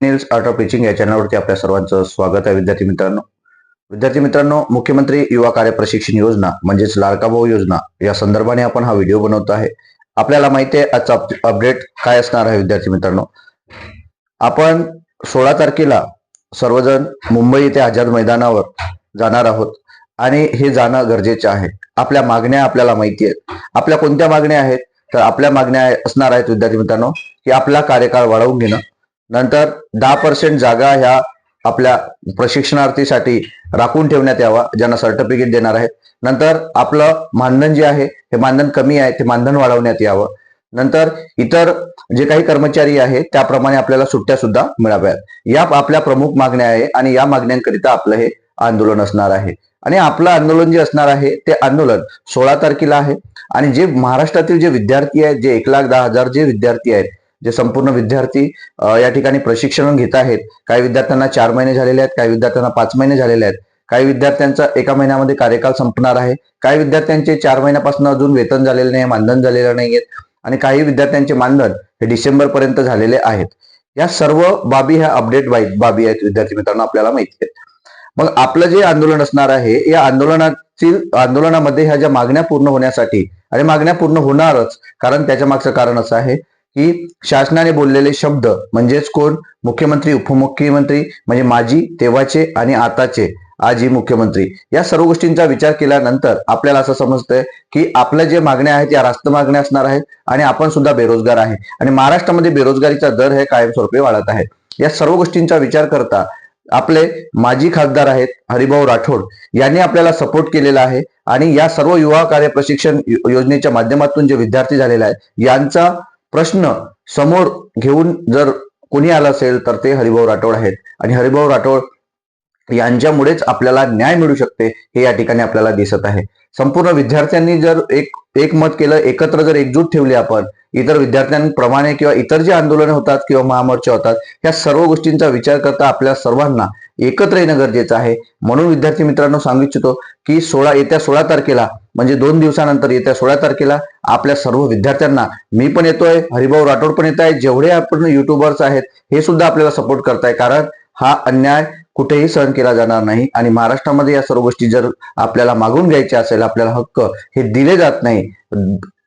Niels art of teaching या चॅनलवरती आपल्या सर्वांचं स्वागत आहे विद्यार्थी मित्रांनो. विद्यार्थी मित्रांनो मुख्यमंत्री युवा कार्य प्रशिक्षण योजना म्हणजेच लाडका भाऊ योजना या संदर्भाने आपण हा व्हिडिओ बनवतो आहे. आपल्याला माहिती आहे आजचा अपडेट काय असणार आहे विद्यार्थी मित्रांनो? आपण सोळा तारखेला सर्वजण मुंबई येथे आझाद मैदानावर जाणार आहोत. आणि हे जाणं गरजेचं आहे. आपल्या मागण्या आपल्याला माहिती आहेत. आपल्या कोणत्या मागण्या आहेत? तर आपल्या मागण्या असणार आहेत विद्यार्थी मित्रांनो की आपला कार्यकाळ वाढवून घेणं. नंतर दहा पर्सेंट जागा ह्या आपल्या प्रशिक्षणार्थीसाठी राखून ठेवण्यात यावा ज्यांना सर्टिफिकेट देणार आहे नंतर आपलं मानधन जे आहे हे मानधन कमी आहे ते मानधन वाढवण्यात यावं. नंतर इतर जे काही कर्मचारी आहेत त्याप्रमाणे आपल्याला सुट्ट्या सुद्धा मिळाव्यात. या आपल्या प्रमुख मागण्या आहे आणि या मागण्यांकरिता आपलं हे आंदोलन असणार आहे. आणि आपलं आंदोलन जे असणार आहे ते आंदोलन सोळा तारखेला आहे. आणि जे महाराष्ट्रातील जे विद्यार्थी आहेत जे एक लाख दहा हजार जे विद्यार्थी आहेत जे संपूर्ण विद्यार्थी या ठिकाणी प्रशिक्षण घेत आहेत. काही विद्यार्थ्यांना चार महिने झालेले आहेत काही विद्यार्थ्यांना पाच महिने झालेले आहेत. काही विद्यार्थ्यांचा एका महिन्यामध्ये कार्यकाल संपणार आहे. काही विद्यार्थ्यांचे चार महिन्यापासून अजून वेतन झालेले नाही मानधन झालेलं नाहीये आणि काही विद्यार्थ्यांचे मानधन हे डिसेंबर पर्यंत झालेले आहेत. या सर्व बाबी ह्या अपडेट बाबी आहेत विद्यार्थी मित्रांनो आपल्याला माहिती आहेत. मग आपलं जे आंदोलन असणार आहे या आंदोलनातील आंदोलनामध्ये ह्या ज्या मागण्या पूर्ण होण्यासाठी आणि मागण्या पूर्ण होणारच कारण त्याच्या मागचं कारण असं आहे की शासनाने बोललेले शब्द म्हणजेच कोण? मुख्यमंत्री उपमुख्यमंत्री म्हणजे माजी तेव्हाचे आणि आताचे आजी मुख्यमंत्री. या सर्व गोष्टींचा विचार केल्यानंतर आपल्याला असं समजतंय की आपल्या जे मागण्या आहेत या रास्त मागण्या असणार आहेत आणि आपण सुद्धा बेरोजगार आहे. आणि महाराष्ट्रामध्ये बेरोजगारीचा दर हे कायमस्वरूपी वाढत आहे. या सर्व गोष्टींचा विचार करता आपले माजी खासदार आहेत हरिभाऊ राठोड यांनी आपल्याला सपोर्ट केलेला आहे. आणि या सर्व युवा कार्य प्रशिक्षण योजनेच्या माध्यमातून जे विद्यार्थी झालेले आहेत यांचा प्रश्न समोर घेऊन जर कोणी आलं असेल तर ते हरिभाऊ राठोड आहेत. आणि हरिभाऊ राठोड यांच्यामुळेच आपल्याला न्याय मिळू शकते हे या ठिकाणी आपल्याला दिसत आहे. संपूर्ण विद्यार्थ्यांनी जर एक एक मत केलं एकत्र जर एकजूट ठेवली आपण इतर विद्यार्थ्यांप्रमाणे किंवा इतर जे आंदोलन होतात किंवा महामोर्चा होतात या सर्व गोष्टींचा विचार करता आपल्या सर्वांना एकत्र येणं गरजेचं आहे. म्हणून विद्यार्थी मित्रांनो सांगू इच्छितो की सोळा येत्या सोळा तारखेला म्हणजे दोन दिवसानंतर येत्या सोळा तारखेला आपल्या सर्व विद्यार्थ्यांना मी पण येतोय हरिभाऊ राठोड पण येत आहे जेवढे आपण युट्यूबर्स आहेत हे सुद्धा आपल्याला सपोर्ट करताय. कारण हा अन्याय कुठेही सहन केला जाणार नाही आणि महाराष्ट्रामध्ये या सर्व गोष्टी जर आपल्याला मागून घ्यायचे असेल आपल्याला हक्क हे दिले जात नाही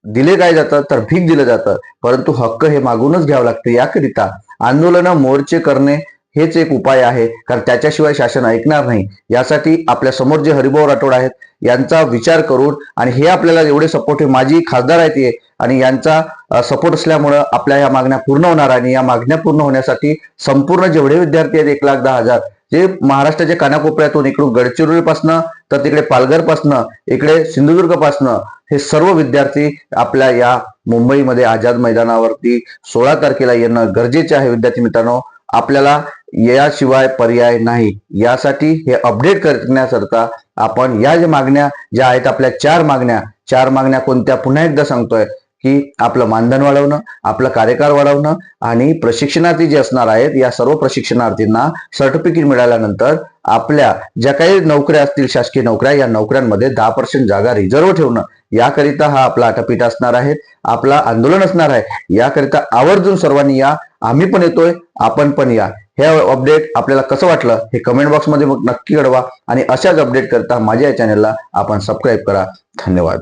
दिले काय जातं तर भीक दिलं जातं. परंतु हक्क हे मागूनच घ्यावं लागतं याकरिता. आंदोलन मोर्चे करणे हेच एक उपाय आहे कारण त्याच्याशिवाय शासन ऐकणार नाही. यासाठी आपल्यासमोर जे हरिभाऊ राठोड आहेत यांचा विचार करून आणि हे आपल्याला एवढे सपोर्ट माझी खासदार आहेत हे आणि यांचा सपोर्ट असल्यामुळं आपल्या या मागण्या पूर्ण होणार आणि या मागण्या पूर्ण होण्यासाठी संपूर्ण जेवढे विद्यार्थी आहेत एक लाख दहा हजार जे महाराष्ट्राच्या कानाकोपऱ्यातून इकडून गडचिरोलीपासनं तर तिकडे पालघरपासनं इकडे सिंधुदुर्गपासनं हे सर्व विद्यार्थी आपल्या या मुंबईमध्ये आझाद मैदानावरती सोळा तारखेला येणं गरजेचे आहे. विद्यार्थी मित्रांनो आपल्याला याशिवाय पर्याय नाही. यासाठी हे अपडेट करण्याकरता आपण या ज्या मागण्या ज्या आहेत आपल्या चार मागण्या चार मागण्या कोणत्या पुन्हा एकदा सांगतोय. की आपलं मानधन वाढवणं आपलं कार्यकाळ वाढवणं आणि प्रशिक्षणार्थी जे असणार आहेत या सर्व प्रशिक्षणार्थींना सर्टिफिकेट मिळाल्यानंतर आपल्या ज्या काही नोकऱ्या असतील शासकीय नोकऱ्या या नोकऱ्यांमध्ये दहा पर्सेंट जागा रिझर्व्ह ठेवणं याकरिता हा आपला आटापीठ असणार आहे. आपला आंदोलन असणार आहे. याकरिता आवर्जून सर्वांनी या. आम्ही पण येतोय आपण पण या. हे अपडेट आपल्याला कसं वाटलं हे कमेंट बॉक्समध्ये मग नक्की कळवा. आणि अशाच अपडेट करता माझ्या या चॅनलला आपण सबस्क्राईब करा. धन्यवाद.